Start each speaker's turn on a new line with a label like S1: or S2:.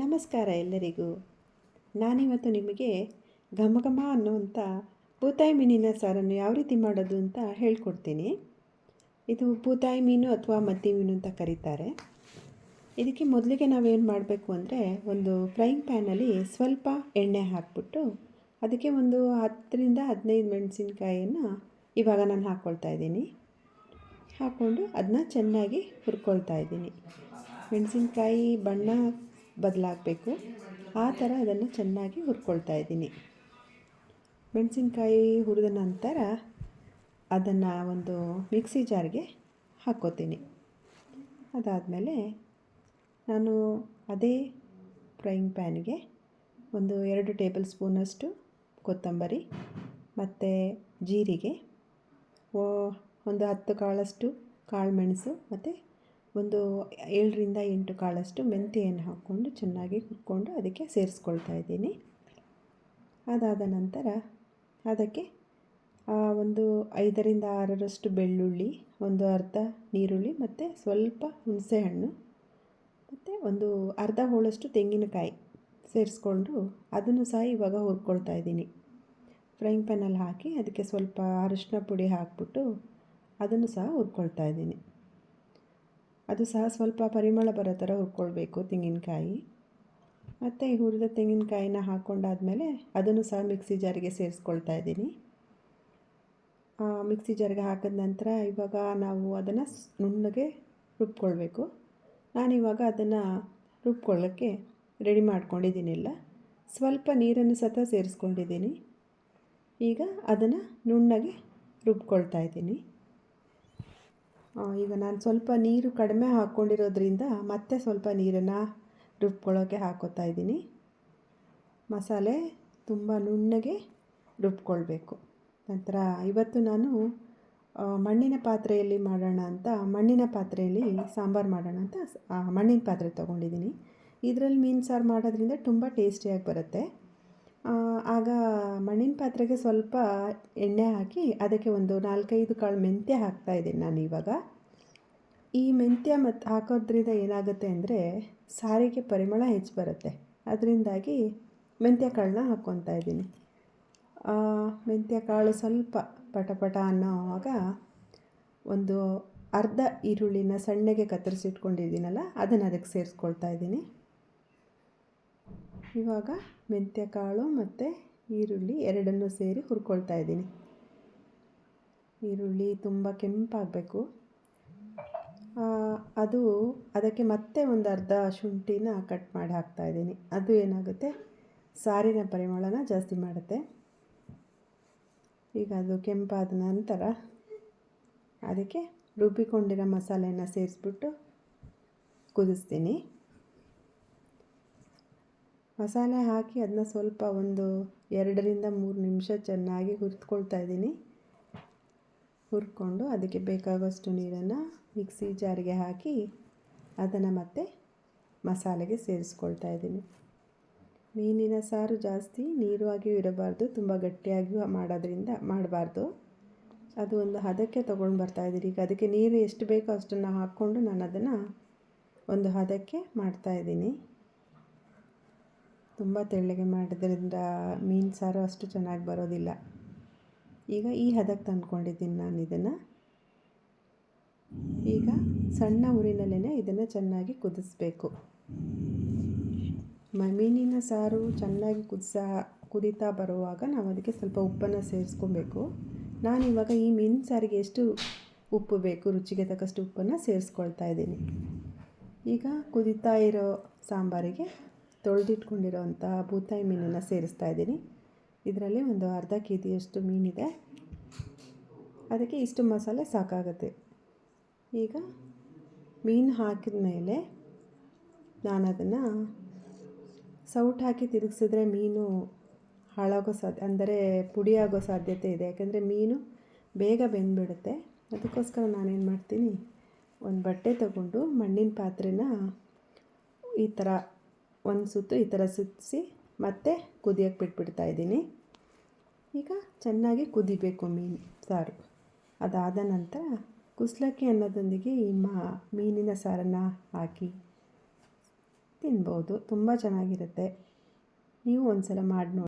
S1: ನಮಸ್ಕಾರ ಎಲ್ಲರಿಗೂ. ನಾನಿವತ್ತು ನಿಮಗೆ ಘಮ ಘಮ ಅನ್ನುವಂಥ ಬೂತಾಯಿ ಮೀನಿನ ಸಾರನ್ನು ಯಾವ ರೀತಿ ಮಾಡೋದು ಅಂತ ಹೇಳ್ಕೊಡ್ತೀನಿ. ಇದು ಬೂತಾಯಿ ಮೀನು ಅಥವಾ ಮತ್ತಿ ಮೀನು ಅಂತ ಕರೀತಾರೆ. ಇದಕ್ಕೆ ಮೊದಲಿಗೆ ನಾವೇನು ಮಾಡಬೇಕು ಅಂದರೆ ಒಂದು ಫ್ರೈಯಿಂಗ್ ಪ್ಯಾನಲ್ಲಿ ಸ್ವಲ್ಪ ಎಣ್ಣೆ ಹಾಕ್ಬಿಟ್ಟು ಅದಕ್ಕೆ ಒಂದು ಹತ್ತರಿಂದ ಹದಿನೈದು ಮೆಣಸಿನ್ಕಾಯಿಯನ್ನು ಇವಾಗ ನಾನು ಹಾಕ್ಕೊಳ್ತಾ ಇದ್ದೀನಿ. ಹಾಕ್ಕೊಂಡು ಅದನ್ನ ಚೆನ್ನಾಗಿ ಹುರ್ಕೊಳ್ತಾ ಇದ್ದೀನಿ. ಮೆಣಸಿನ್ಕಾಯಿ ಬಣ್ಣ ಬದಲಾಗಬೇಕು. ಆ ಥರ ಅದನ್ನು ಚೆನ್ನಾಗಿ ಹುರ್ಕೊಳ್ತಾ ಇದ್ದೀನಿ. ಮೆಣಸಿನ್ಕಾಯಿ ಹುರಿದ ನಂತರ ಅದನ್ನು ಒಂದು ಮಿಕ್ಸಿ ಜಾರ್ಗೆ ಹಾಕ್ಕೋತೀನಿ. ಅದಾದಮೇಲೆ ನಾನು ಅದೇ ಫ್ರೈಯಿಂಗ್ ಪ್ಯಾನ್ಗೆ ಒಂದು ಎರಡು ಟೇಬಲ್ ಸ್ಪೂನಷ್ಟು ಕೊತ್ತಂಬರಿ ಮತ್ತು ಜೀರಿಗೆ ಒಂದು ಹತ್ತು ಕಾಳಷ್ಟು ಕಾಳು ಮೆಣಸು ಮತ್ತು ಒಂದು ಏಳರಿಂದ ಎಂಟು ಕಾಳಷ್ಟು ಮೆಂತೆಯನ್ನು ಹಾಕ್ಕೊಂಡು ಚೆನ್ನಾಗಿ ಹುರ್ಕೊಂಡು ಅದಕ್ಕೆ ಸೇರಿಸ್ಕೊಳ್ತಾ ಇದ್ದೀನಿ. ಅದಾದ ನಂತರ ಅದಕ್ಕೆ ಒಂದು ಐದರಿಂದ ಆರರಷ್ಟು ಬೆಳ್ಳುಳ್ಳಿ, ಒಂದು ಅರ್ಧ ನೀರುಳ್ಳಿ ಮತ್ತು ಸ್ವಲ್ಪ ಹುಣಸೆಹಣ್ಣು ಮತ್ತು ಒಂದು ಅರ್ಧ ಹೋಳಷ್ಟು ತೆಂಗಿನಕಾಯಿ ಸೇರಿಸ್ಕೊಂಡು ಅದನ್ನು ಸಹ ಇವಾಗ ಹುರ್ಕೊಳ್ತಾ ಇದ್ದೀನಿ. ಫ್ರೈಂಗ್ ಪ್ಯಾನಲ್ಲಿ ಹಾಕಿ ಅದಕ್ಕೆ ಸ್ವಲ್ಪ ಅರಿಶಿನ ಪುಡಿ ಹಾಕ್ಬಿಟ್ಟು ಅದನ್ನು ಸಹ ಹುರ್ಕೊಳ್ತಾ ಇದ್ದೀನಿ. ಅದು ಸಹ ಸ್ವಲ್ಪ ಪರಿಮಳ ಬರೋ ಥರ ಹುರ್ಕೊಳ್ಬೇಕು ತೆಂಗಿನಕಾಯಿ. ಮತ್ತು ಹುರಿದ ತೆಂಗಿನಕಾಯಿನ ಹಾಕ್ಕೊಂಡಾದಮೇಲೆ ಅದನ್ನು ಸಹ ಮಿಕ್ಸಿ ಜಾರಿಗೆ ಸೇರಿಸ್ಕೊಳ್ತಾ ಇದ್ದೀನಿ. ಮಿಕ್ಸಿ ಜಾರಿಗೆ ಹಾಕಿದ ನಂತರ ಇವಾಗ ನಾವು ಅದನ್ನು ನುಣ್ಣಗೆ ರುಬ್ಕೊಳ್ಬೇಕು. ನಾನಿವಾಗ ಅದನ್ನು ರುಬ್ಕೊಳ್ಳೋಕ್ಕೆ ರೆಡಿ ಮಾಡ್ಕೊಂಡಿದ್ದೀನಿಲ್ಲ. ಸ್ವಲ್ಪ ನೀರನ್ನು ಸತ ಸೇರಿಸ್ಕೊಂಡಿದ್ದೀನಿ. ಈಗ ಅದನ್ನು ನುಣ್ಣಗೆ ರುಬ್ಕೊಳ್ತಾ ಇದ್ದೀನಿ. ಈಗ ನಾನು ಸ್ವಲ್ಪ ನೀರು ಕಡಿಮೆ ಹಾಕ್ಕೊಂಡಿರೋದ್ರಿಂದ ಮತ್ತೆ ಸ್ವಲ್ಪ ನೀರನ್ನು ರುಬ್ಕೊಳ್ಳೋಕ್ಕೆ ಹಾಕೋತಾ ಇದ್ದೀನಿ. ಮಸಾಲೆ ತುಂಬ ನುಣ್ಣಗೆ ರುಬ್ಕೊಳ್ಬೇಕು. ನಂತರ ಇವತ್ತು ನಾನು ಮಣ್ಣಿನ ಪಾತ್ರೆಯಲ್ಲಿ ಮಾಡೋಣ ಅಂತ, ಮಣ್ಣಿನ ಪಾತ್ರೆಯಲ್ಲಿ ಸಾಂಬಾರು ಮಾಡೋಣ ಅಂತ ಮಣ್ಣಿನ ಪಾತ್ರೆ ತೊಗೊಂಡಿದ್ದೀನಿ. ಇದರಲ್ಲಿ ಮೀನು ಸಾರು ಮಾಡೋದ್ರಿಂದ ತುಂಬ ಟೇಸ್ಟಿಯಾಗಿ ಬರುತ್ತೆ. ಆಗ ಮಣ್ಣಿನ ಪಾತ್ರೆಗೆ ಸ್ವಲ್ಪ ಎಣ್ಣೆ ಹಾಕಿ ಅದಕ್ಕೆ ಒಂದು ನಾಲ್ಕೈದು ಕಾಳು ಮೆಂತ್ಯ ಹಾಕ್ತಾಯಿದ್ದೀನಿ ನಾನು ಇವಾಗ. ಈ ಮೆಂತ್ಯ ಮತ್ತು ಹಾಕೋದ್ರಿಂದ ಏನಾಗುತ್ತೆ ಅಂದರೆ ಸಾರಿಗೆ ಪರಿಮಳ ಹೆಚ್ಚು ಬರುತ್ತೆ. ಅದರಿಂದಾಗಿ ಮೆಂತ್ಯ ಕಾಳನ್ನ ಹಾಕ್ಕೊತಾ ಇದ್ದೀನಿ. ಮೆಂತ್ಯ ಕಾಳು ಸ್ವಲ್ಪ ಪಟಪಟ ಅನ್ನೋವಾಗ ಒಂದು ಅರ್ಧ ಈರುಳ್ಳಿನ ಸಣ್ಣಗೆ ಕತ್ತರಿಸಿಟ್ಕೊಂಡಿದ್ದೀನಲ್ಲ ಅದನ್ನು ಅದಕ್ಕೆ ಸೇರಿಸ್ಕೊಳ್ತಾ ಇದ್ದೀನಿ. ಇವಾಗ ಮೆಂತ್ಯ ಕಾಳು ಮತ್ತು ಈರುಳ್ಳಿ ಎರಡನ್ನೂ ಸೇರಿ ಹುರ್ಕೊಳ್ತಾ ಇದ್ದೀನಿ. ಈರುಳ್ಳಿ ತುಂಬ ಕೆಂಪಾಗಬೇಕು. ಅದು ಅದಕ್ಕೆ ಮತ್ತೆ ಒಂದು ಅರ್ಧ ಶುಂಠಿನ ಕಟ್ ಮಾಡಿ ಹಾಕ್ತಾ ಇದ್ದೀನಿ. ಅದು ಏನಾಗುತ್ತೆ? ಸಾರಿನ ಪರಿಮಳನ ಜಾಸ್ತಿ ಮಾಡುತ್ತೆ. ಈಗ ಅದು ಕೆಂಪಾದ ನಂತರ ಅದಕ್ಕೆ ರುಬ್ಬಿಕೊಂಡಿರೋ ಮಸಾಲೆನ ಸೇರಿಸ್ಬಿಟ್ಟು ಕುದಿಸ್ತೀನಿ. ಮಸಾಲೆ ಹಾಕಿ ಅದನ್ನ ಸ್ವಲ್ಪ ಒಂದು ಎರಡರಿಂದ ಮೂರು ನಿಮಿಷ ಚೆನ್ನಾಗಿ ಹುರಿದ್ಕೊಳ್ತಾ ಇದ್ದೀನಿ. ಹುರ್ಕೊಂಡು ಅದಕ್ಕೆ ಬೇಕಾಗುವಷ್ಟು ನೀರನ್ನು ಮಿಕ್ಸಿ ಜಾರಿಗೆ ಹಾಕಿ ಅದನ್ನು ಮತ್ತೆ ಮಸಾಲೆಗೆ ಸೇರಿಸ್ಕೊಳ್ತಾ ಇದ್ದೀನಿ. ಮೀನಿನ ಸಾರು ಜಾಸ್ತಿ ನೀರುವಾಗಿಯೂ ಇರಬಾರ್ದು, ತುಂಬ ಗಟ್ಟಿಯಾಗಿಯೂ ಮಾಡೋದ್ರಿಂದ ಮಾಡಬಾರ್ದು. ಅದು ಒಂದು ಹದಕ್ಕೆ ತೊಗೊಂಡು ಬರ್ತಾಯಿದ್ದೀನಿ ಈಗ ಅದಕ್ಕೆ ನೀರು ಎಷ್ಟು ಬೇಕೋ ಅಷ್ಟನ್ನು ಹಾಕ್ಕೊಂಡು ನಾನು ಅದನ್ನು ಒಂದು ಹದಕ್ಕೆ ಮಾಡ್ತಾಯಿದ್ದೀನಿ ತುಂಬ ತೆಳ್ಳಗೆ ಮಾಡಿದ್ರಿಂದ ಮೀನು ಸಾರು ಅಷ್ಟು ಚೆನ್ನಾಗಿ ಬರೋದಿಲ್ಲ. ಈಗ ಈ ಹದಕ್ಕೆ ತಂದ್ಕೊಂಡಿದ್ದೀನಿ ನಾನು ಇದನ್ನು. ಈಗ ಸಣ್ಣ ಊರಿನಲ್ಲೇ ಇದನ್ನು ಚೆನ್ನಾಗಿ ಕುದಿಸ್ಬೇಕು. ಮೀನಿನ ಸಾರು ಚೆನ್ನಾಗಿ ಕುದಿಸ, ಕುದೀತಾ ಬರುವಾಗ ನಾವು ಅದಕ್ಕೆ ಸ್ವಲ್ಪ ಉಪ್ಪನ್ನು ಸೇರಿಸ್ಕೊಬೇಕು. ಇವಾಗ ಈ ಮೀನು ಸಾರಿಗೆ ಎಷ್ಟು ಉಪ್ಪು ಬೇಕು, ರುಚಿಗೆ ತಕ್ಕಷ್ಟು ಉಪ್ಪನ್ನು ಸೇರಿಸ್ಕೊಳ್ತಾ ಇದ್ದೀನಿ. ಈಗ ಕುದೀತಾ ಇರೋ ಸಾಂಬಾರಿಗೆ ತೊಳೆದಿಟ್ಕೊಂಡಿರೋವಂಥ ಬೂತಾಯಿ ಮೀನನ್ನು ಸೇರಿಸ್ತಾ ಇದ್ದೀನಿ. ಇದರಲ್ಲಿ ಒಂದು ಅರ್ಧ ಕೆ ಜಿಯಷ್ಟು ಮೀನಿದೆ. ಅದಕ್ಕೆ ಇಷ್ಟು ಮಸಾಲೆ ಸಾಕಾಗುತ್ತೆ. ಈಗ ಮೀನು ಹಾಕಿದ ಮೇಲೆ ನಾನು ಅದನ್ನು ಸೌಟ್ ಹಾಕಿ ತಿರುಗಿಸಿದ್ರೆ ಮೀನು ಹಾಳಾಗೋ ಸಾಧ್ಯ ಅಂದರೆ ಪುಡಿಯಾಗೋ ಸಾಧ್ಯತೆ ಇದೆ. ಯಾಕೆಂದರೆ ಮೀನು ಬೇಗ ಬೆಂದುಬಿಡುತ್ತೆ. ಅದಕ್ಕೋಸ್ಕರ ನಾನೇನು ಮಾಡ್ತೀನಿ, ಒಂದು ಬಟ್ಟೆ ತಗೊಂಡು ಮಣ್ಣಿನ ಪಾತ್ರೆನ ಈ ಥರ ಒಂದು ಸುತ್ತು ಈ ಥರ ಸುತ್ತಿಸಿ ಮತ್ತೆ ಕುದಿಯೋಕ್ಕೆ ಬಿಟ್ಬಿಡ್ತಾ ಇದ್ದೀನಿ. ಈಗ ಚೆನ್ನಾಗಿ ಕುದಿಬೇಕು ಮೀನು, ಸಾರು. ಅದಾದ ನಂತರ ಕುಸ್ಲಕ್ಕಿ ಅನ್ನೋದೊಂದಿಗೆ ಈ ಮಾ, ಮೀನಿನ ಸಾರನ್ನು ಹಾಕಿ ತಿನ್ಬೋದು. ತುಂಬ ಚೆನ್ನಾಗಿರುತ್ತೆ. ನೀವು ಒಂದು ಸಲ ಮಾಡಿ ನೋಡಿ.